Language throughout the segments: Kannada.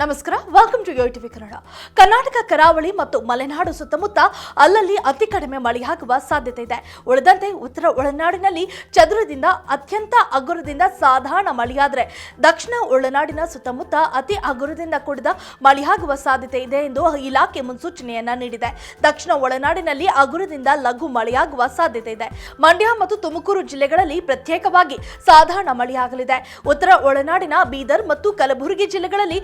ನಮಸ್ಕಾರ welcome to TV Kannada. Karnataka Karavali ಮತ್ತು ಮಲೆನಾಡು ಸುತ್ತಮುತ್ತ ಅಲ್ಲಲ್ಲಿ ಅತಿ ಕಡಿಮೆ ಮಳೆಯಾಗುವ ಸಾಧ್ಯತೆ ಇದೆ. ಉಳಿದಂತೆ ಉತ್ತರ ಒಳನಾಡಿನಲ್ಲಿ ಚದುರದಿಂದ ಅತ್ಯಂತ ಹಗುರದಿಂದ ಸಾಧಾರಣ ಮಳೆಯಾದರೆ ದಕ್ಷಿಣ ಒಳನಾಡಿನ ಸುತ್ತಮುತ್ತ ಅತಿ ಹಗುರದಿಂದ ಕೂಡಿದ ಮಳೆಯಾಗುವ ಸಾಧ್ಯತೆ ಇದೆ ಎಂದು ಇಲಾಖೆ ಮುನ್ಸೂಚನೆಯನ್ನ ನೀಡಿದೆ. ದಕ್ಷಿಣ ಒಳನಾಡಿನಲ್ಲಿ ಹಗುರದಿಂದ ಲಘು ಮಳೆಯಾಗುವ ಸಾಧ್ಯತೆ ಇದೆ. ಮಂಡ್ಯ ಮತ್ತು ತುಮಕೂರು ಜಿಲ್ಲೆಗಳಲ್ಲಿ ಪ್ರತ್ಯೇಕವಾಗಿ ಸಾಧಾರಣ ಮಳೆಯಾಗಲಿದೆ. ಉತ್ತರ ಒಳನಾಡಿನ ಬೀದರ್ ಮತ್ತು ಕಲಬುರಗಿ ಜಿಲ್ಲೆಗಳಲ್ಲಿ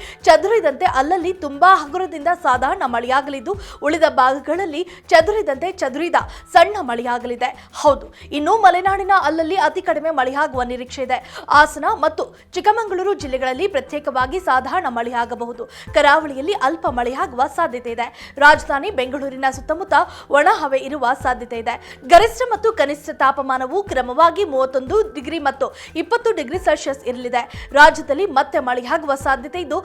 ಚದುರಿದಂತೆ ಅಲ್ಲಲ್ಲಿ ತುಂಬಾ ಹಗುರದಿಂದ ಸಾಧಾರಣ ಮಳೆಯಾಗಲಿದ್ದು, ಉಳಿದ ಭಾಗಗಳಲ್ಲಿ ಚದುರಿದಂತೆ ಚದುರಿದ ಸಣ್ಣ ಮಳೆಯಾಗಲಿದೆ. ಹೌದು, ಇನ್ನು ಮಲೆನಾಡಿನ ಅಲ್ಲಲ್ಲಿ ಅತಿ ಕಡಿಮೆ ಮಳೆಯಾಗುವ ನಿರೀಕ್ಷೆ ಇದೆ. ಹಾಸನ ಮತ್ತು ಚಿಕ್ಕಮಗಳೂರು ಜಿಲ್ಲೆಗಳಲ್ಲಿ ಪ್ರತ್ಯೇಕವಾಗಿ ಸಾಧಾರಣ ಮಳೆಯಾಗಬಹುದು. ಕರಾವಳಿಯಲ್ಲಿ ಅಲ್ಪ ಮಳೆಯಾಗುವ ಸಾಧ್ಯತೆ ಇದೆ. ರಾಜಧಾನಿ ಬೆಂಗಳೂರಿನ ಸುತ್ತಮುತ್ತ ಒಣ ಹವೆ ಇರುವ ಸಾಧ್ಯತೆ ಇದೆ. ಗರಿಷ್ಠ ಮತ್ತು ಕನಿಷ್ಠ ತಾಪಮಾನವು ಕ್ರಮವಾಗಿ ಮೂವತ್ತೊಂದು ಡಿಗ್ರಿ ಮತ್ತು ಇಪ್ಪತ್ತು ಡಿಗ್ರಿ ಸೆಲ್ಸಿಯಸ್ ಇರಲಿದೆ. ರಾಜ್ಯದಲ್ಲಿ ಮತ್ತೆ ಮಳೆಯಾಗುವ ಸಾಧ್ಯತೆ ಇದ್ದು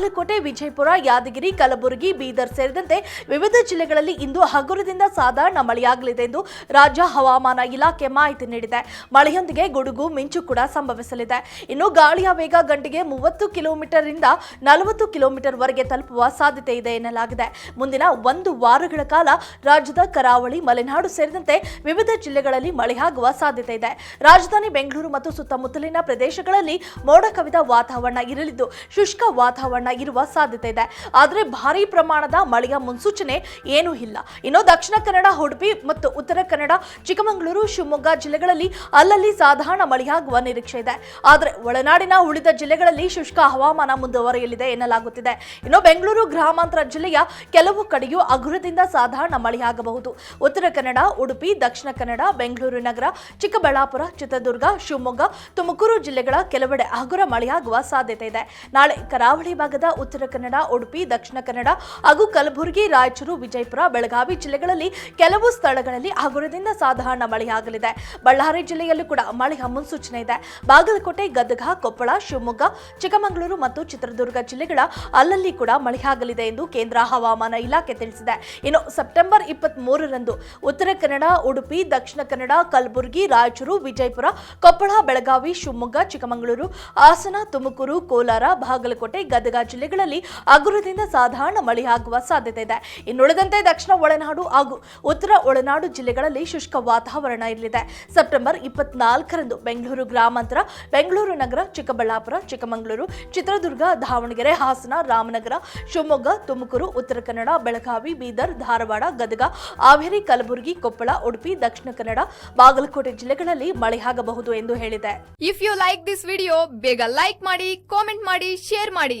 ಬಾಗಲಕೋಟೆ, ವಿಜಯಪುರ, ಯಾದಗಿರಿ, ಕಲಬುರಗಿ, ಬೀದರ್ ಸೇರಿದಂತೆ ವಿವಿಧ ಜಿಲ್ಲೆಗಳಲ್ಲಿ ಇಂದು ಹಗುರದಿಂದ ಸಾಧಾರಣ ಮಳೆಯಾಗಲಿದೆ ಎಂದು ರಾಜ್ಯ ಹವಾಮಾನ ಇಲಾಖೆ ಮಾಹಿತಿ ನೀಡಿದೆ. ಮಳೆಯೊಂದಿಗೆ ಗುಡುಗು, ಮಿಂಚು ಕೂಡ ಸಂಭವಿಸಲಿದೆ. ಇನ್ನು ಗಾಳಿಯ ವೇಗ ಗಂಟೆಗೆ ಮೂವತ್ತು ಕಿಲೋಮೀಟರ್ ಇಂದ ನಲವತ್ತು ಕಿಲೋಮೀಟರ್ ವರೆಗೆ ತಲುಪುವ ಸಾಧ್ಯತೆ ಇದೆ ಎನ್ನಲಾಗಿದೆ. ಮುಂದಿನ ಒಂದು ವಾರಗಳ ಕಾಲ ರಾಜ್ಯದ ಕರಾವಳಿ, ಮಲೆನಾಡು ಸೇರಿದಂತೆ ವಿವಿಧ ಜಿಲ್ಲೆಗಳಲ್ಲಿ ಮಳೆಯಾಗುವ ಸಾಧ್ಯತೆ ಇದೆ. ರಾಜಧಾನಿ ಬೆಂಗಳೂರು ಮತ್ತು ಸುತ್ತಮುತ್ತಲಿನ ಪ್ರದೇಶಗಳಲ್ಲಿ ಮೋಡ ಕವಿದ ವಾತಾವರಣ ಇರಲಿದ್ದು, ಶುಷ್ಕ ವಾತಾವರಣ ಇರುವ ಸಾಧ್ಯತೆ ಇದೆ. ಆದರೆ ಭಾರೀ ಪ್ರಮಾಣದ ಮಳೆಯ ಮುನ್ಸೂಚನೆ ಏನೂ ಇಲ್ಲ. ಇನ್ನು ದಕ್ಷಿಣ ಕನ್ನಡ, ಉಡುಪಿ ಮತ್ತು ಉತ್ತರ ಕನ್ನಡ, ಚಿಕ್ಕಮಗಳೂರು, ಶಿವಮೊಗ್ಗ ಜಿಲ್ಲೆಗಳಲ್ಲಿ ಅಲ್ಲಲ್ಲಿ ಸಾಧಾರಣ ಮಳೆಯಾಗುವ ನಿರೀಕ್ಷೆ ಇದೆ. ಆದರೆ ಒಳನಾಡಿನ ಉಳಿದ ಜಿಲ್ಲೆಗಳಲ್ಲಿ ಶುಷ್ಕ ಹವಾಮಾನ ಮುಂದುವರಿಯಲಿದೆ ಎನ್ನಲಾಗುತ್ತಿದೆ. ಇನ್ನು ಬೆಂಗಳೂರು ಗ್ರಾಮಾಂತರ ಜಿಲ್ಲೆಯ ಕೆಲವು ಕಡೆಯೂ ಅಗುರದಿಂದ ಸಾಧಾರಣ ಮಳೆಯಾಗಬಹುದು. ಉತ್ತರ ಕನ್ನಡ, ಉಡುಪಿ, ದಕ್ಷಿಣ ಕನ್ನಡ, ಬೆಂಗಳೂರು ನಗರ, ಚಿಕ್ಕಬಳ್ಳಾಪುರ, ಚಿತ್ರದುರ್ಗ, ಶಿವಮೊಗ್ಗ, ತುಮಕೂರು ಜಿಲ್ಲೆಗಳ ಕೆಲವೆಡೆ ಹಗುರ ಮಳೆಯಾಗುವ ಸಾಧ್ಯತೆ ಇದೆ. ನಾಳೆ ಕರಾವಳಿ ಭಾಗದ ಉತ್ತರ ಕನ್ನಡ, ಉಡುಪಿ, ದಕ್ಷಿಣ ಕನ್ನಡ ಹಾಗೂ ಕಲಬುರಗಿ ರಾಯಚೂರು, ವಿಜಯಪುರ, ಬೆಳಗಾವಿ ಜಿಲ್ಲೆಗಳಲ್ಲಿ ಕೆಲವು ಸ್ಥಳಗಳಲ್ಲಿ ಹಗುರದಿಂದ ಸಾಧಾರಣ ಮಳೆಯಾಗಲಿದೆ. ಬಳ್ಳಾರಿ ಜಿಲ್ಲೆಯಲ್ಲೂ ಕೂಡ ಮಳೆಯ ಮುನ್ಸೂಚನೆ ಇದೆ. ಬಾಗಲಕೋಟೆ, ಗದಗ, ಕೊಪ್ಪಳ, ಶಿವಮೊಗ್ಗ, ಚಿಕ್ಕಮಗಳೂರು ಮತ್ತು ಚಿತ್ರದುರ್ಗ ಜಿಲ್ಲೆಗಳ ಅಲ್ಲಲ್ಲಿ ಕೂಡ ಮಳೆಯಾಗಲಿದೆ ಎಂದು ಕೇಂದ್ರ ಹವಾಮಾನ ಇಲಾಖೆ ತಿಳಿಸಿದೆ. ಇನ್ನು ಸೆಪ್ಟೆಂಬರ್ ಇಪ್ಪತ್ತ್ ಮೂರರಂದು ಉತ್ತರ ಕನ್ನಡ, ಉಡುಪಿ, ದಕ್ಷಿಣ ಕನ್ನಡ, ಕಲಬುರಗಿ, ರಾಯಚೂರು, ವಿಜಯಪುರ, ಕೊಪ್ಪಳ, ಬೆಳಗಾವಿ, ಶಿವಮೊಗ್ಗ, ಚಿಕ್ಕಮಗಳೂರು, ಹಾಸನ, ತುಮಕೂರು, ಕೋಲಾರ, ಬಾಗಲಕೋಟೆ, ಗದಗ ಜಿಲ್ಲೆಗಳಲ್ಲಿ ಅಗುರದಿಂದ ಸಾಧಾರಣ ಮಳೆಯಾಗುವ ಸಾಧ್ಯತೆ ಇದೆ. ಇನ್ನುಳಿದಂತೆ ದಕ್ಷಿಣ ಒಳನಾಡು ಹಾಗೂ ಉತ್ತರ ಒಳನಾಡು ಜಿಲ್ಲೆಗಳಲ್ಲಿ ಶುಷ್ಕ ವಾತಾವರಣ ಇರಲಿದೆ. ಸೆಪ್ಟೆಂಬರ್ ಇಪ್ಪತ್ನಾಲ್ಕರಂದು ಬೆಂಗಳೂರು ಗ್ರಾಮಾಂತರ, ಬೆಂಗಳೂರು ನಗರ, ಚಿಕ್ಕಬಳ್ಳಾಪುರ, ಚಿಕ್ಕಮಗಳೂರು, ಚಿತ್ರದುರ್ಗ, ದಾವಣಗೆರೆ, ಹಾಸನ, ರಾಮನಗರ, ಶಿವಮೊಗ್ಗ, ತುಮಕೂರು, ಉತ್ತರ ಕನ್ನಡ, ಬೆಳಗಾವಿ, ಬೀದರ್, ಧಾರವಾಡ, ಗದಗ, ಹಾವೇರಿ, ಕಲಬುರಗಿ, ಕೊಪ್ಪಳ, ಉಡುಪಿ, ದಕ್ಷಿಣ ಕನ್ನಡ, ಬಾಗಲಕೋಟೆ ಜಿಲ್ಲೆಗಳಲ್ಲಿ ಮಳೆಯಾಗಬಹುದು ಎಂದು ಹೇಳಿದೆ. If you like this video ಬೇಗ ಲೈಕ್ ಮಾಡಿ ಕಾಮೆಂಟ್ ಮಾಡಿ ಶೇರ್ ಮಾಡಿ.